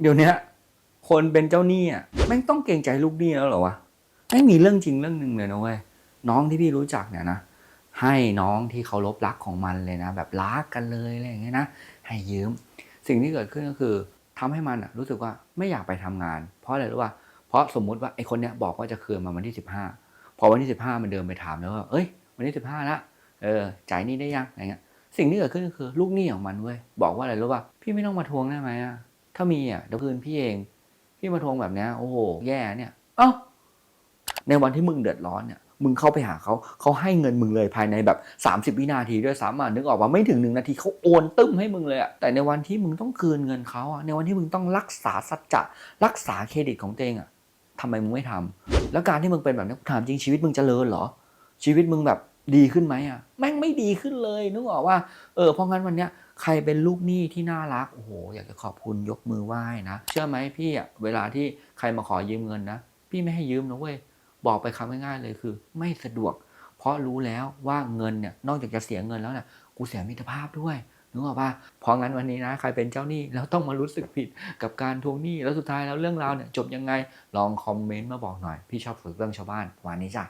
เดี๋ยวนี้คนเป็นเจ้าหนี้อะแม่งต้องเกรงใจลูกหนี้แล้วเหรอวะแม่มีเรื่องจริงเรื่องหนึ่งเลยนะเว้ยน้องที่พี่รู้จักเนี่ยนะให้น้องที่เคารพรักของมันเลยนะ แบบรักกันเลยอะไรอย่างเงี้ยนะให้ยืม สิ่งที่เกิดขึ้นก็คือทำให้มันอะรู้สึกว่าไม่อยากไปทำงาน เพราะอะไรรู้ป่ะเพราะสมมุติว่าไอ้คนเนี้ยบอกว่าจะคืนมาวันที่สิบห้าพอวันที่สิบห้ามันเดินไปถามแล้วว่าเอ้ย วันที่สิบห้าละเออจ่ายนี้ได้ยังอะไรเงี้ยสิ่งที่เกิดขึ้นก็คือ ลูกหนี้ของมันเว้ยบอกว่าอะไรรู้ป่ะพี่ไม่ต้องมาทวงได้ไหมอะ ถ้ามีอะเดี๋ยวคืนพี่เอง พี่มาทวงแบบนี้โอ้โหแย่เนี่ย เอ้าในวันที่มึงเดือดร้อนเนี่ยมึงเข้าไปหาเขาเขาให้เงินมึงเลยภายในแบบ 30 วินาทีด้วยสามารถนึกออกว่าไม่ถึงหนึ่งนาทีเขาโอนตึ้มให้มึงเลยอะแต่ในวันที่มึงต้องคืนเงินเขาอะในวันที่มึงต้องรักษาสัจจะรักษาเครดิตของตัวเองอะทำไมมึงไม่ทำแล้วการที่มึงเป็นแบบนี้ถามจริงชีวิตมึงจเจริญเหรอ ชีวิตมึงแบบ ดีขึ้นไหมอะแม่งไม่ดีขึ้นเลยนึกออกว่า เออเพราะงั้นวันเนี้ยใครเป็นลูกหนี้ที่น่ารักโอ้โหอยากจะขอบคุณยกมือไหว้นะเชื่อไหมพี่อะเวลาที่ใครมาขอยืมเงินนะพี่ไม่ให้ยืมนะเว้ยบอกไปคำง่ายๆเลยคือ ไม่สะดวก เพราะรู้แล้วว่าเงินเนี่ยนอกจากจะเสียเงินแล้วเนี่ยกูเสียมิตรภาพด้วยนึกออกปะเพราะงั้นวันนี้นะใครเป็นเจ้าหนี้แล้วต้องมารู้สึกผิดกับการทวงหนี้แล้วสุดท้ายแล้วเรื่องราวเนี่ยจบยังไงลองคอมเมนต์มาบอกหน่อยพี่ชอบฝึกเรื่องชาวบ้านวันนี้จ้ะ